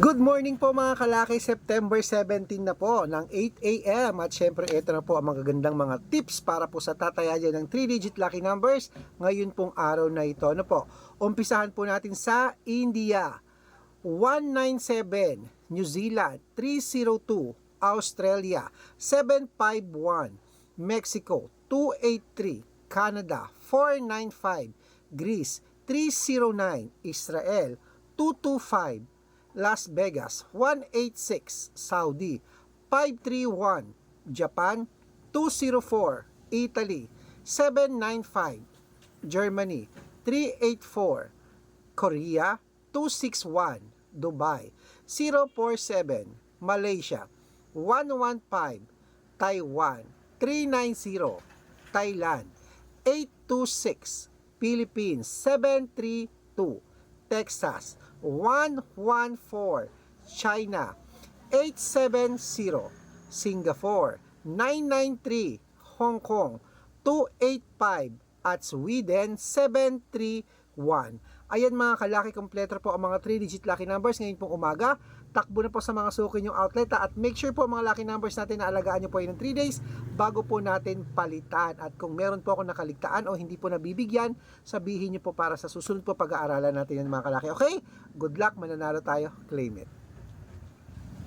Good morning po mga kalaki, September 17 na po ng 8 a.m. At syempre ito na po ang magagandang mga tips para po sa tatayajan ng 3-digit lucky numbers ngayon pong araw na ito. Ano po? Umpisahan po natin sa India. 197, New Zealand, 302, Australia, 751, Mexico, 283, Canada, 495, Greece, 309, Israel, 225, Las Vegas 186 Saudi 531 Japan 204 Italy 795 Germany 384 Korea 261 Dubai 047 Malaysia 115 Taiwan 390 Thailand 826 Philippines 732 Texas 114 China 870 Singapore 993 Hong Kong 285 at Sweden 731 Ayan mga kalaki kompleto po ang mga 3-digit lucky numbers ngayon pong umaga. Takbo na po sa mga suki yung outlet at make sure po mga lucky numbers natin na alagaan nyo po yun ng 3 days bago po natin palitan. At kung meron po ako nakaligtaan o hindi po nabibigyan, sabihin nyo po para sa susunod po pag-aaralan natin yan mga kalaki. Okay? Good luck, mananalo tayo. Claim it.